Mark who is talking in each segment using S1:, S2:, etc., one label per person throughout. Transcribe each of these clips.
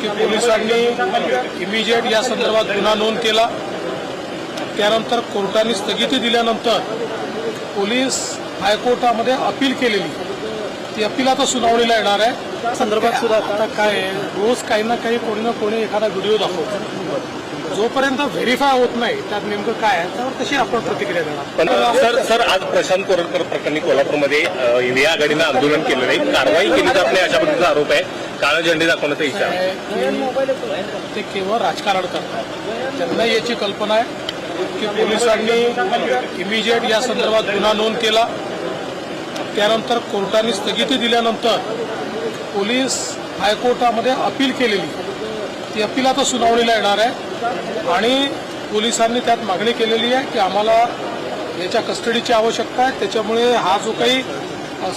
S1: की पोलिसांनी इमिजिएट या संदर्भात गुन्हा नोंद केला. त्यानंतर कोर्टाने स्थगिती दिल्यानंतर पोलीस हायकोर्टामध्ये अपील केलेली. ती अपील आता सुनावणीला येणार आहे. संदर्भात सुद्धा आता काय रोज काही ना काही कोणी ना कोणी एखादा व्हिडिओ दाखवतो. जोपर्यंत व्हेरीफाय होत नाही त्यात नेमकं काय आहे त्यावर कशी आपण प्रतिक्रिया देणार?
S2: पण सर सर आज प्रशांत कोरटकर प्रकरणी कोल्हापूरमध्ये इंडिया आघाडीनं आंदोलन केलं नाही कारवाई केली जात नाही अशा पद्धतीचा आरोप आहे. काळा झेंडे दाखवण्याचा इशारा
S1: आहे ते केवळ राजकारण करतात. त्यांना याची कल्पना आहे की पोलिसांनी इमिजिएट या संदर्भात गुन्हा नोंद केला. त्यानंतर कोर्टाने स्थगिती दिल्यानंतर पोलीस हायकोर्टामध्ये अपील केलेली. ती अपील आता सुनावणीला येणार आहे. आणि पोलिसांनी त्यात मागणी केलेली आहे की आम्हाला याच्या कस्टडीची आवश्यकता आहे. त्याच्यामुळे हा जो काही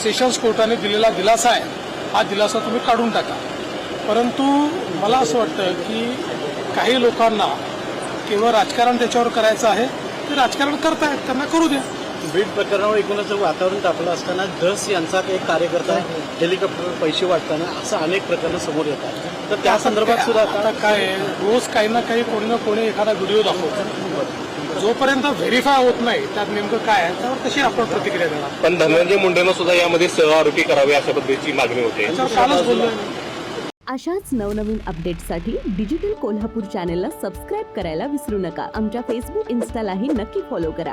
S1: सेशन्स कोर्टाने दिलेला दिलासा आहे हा दिलासा तुम्ही काढून टाका. परंतु मला असं वाटतं की काही लोकांना केवळ राजकारण त्याच्यावर करायचं आहे ते राजकारण करतायत त्यांना करू द्या.
S3: बीड प्रकरणावर एकूणच वातावरण तापलं असताना धस यांचा एक कार्यकर्ता हेलिकॉप्टरवर पैसे वाटताना असं अनेक प्रकरणं समोर येतात. तर त्या संदर्भात सुद्धा आता
S1: काय रोज काही ना काही कोणी ना कोणी एखादा व्हिडिओ दाखवतो. जोपर्यंत व्हेरीफाय होत नाही त्यात नेमकं काय आहे त्यावर कशी आपण प्रतिक्रिया देणार?
S2: पण धनंजय मुंडेनं सुद्धा यामध्ये सहआरोपी करावे अशा पद्धतीची मागणी होते.
S1: कालच बोललोय
S4: अशाच नवनवीन अपडेट्ससाठी डिजिटल कोल्हापूर चॅनेलला सबस्क्राईब करायला विसरू नका. आमच्या फेसबुक इन्स्टालाही नक्की फॉलो करा.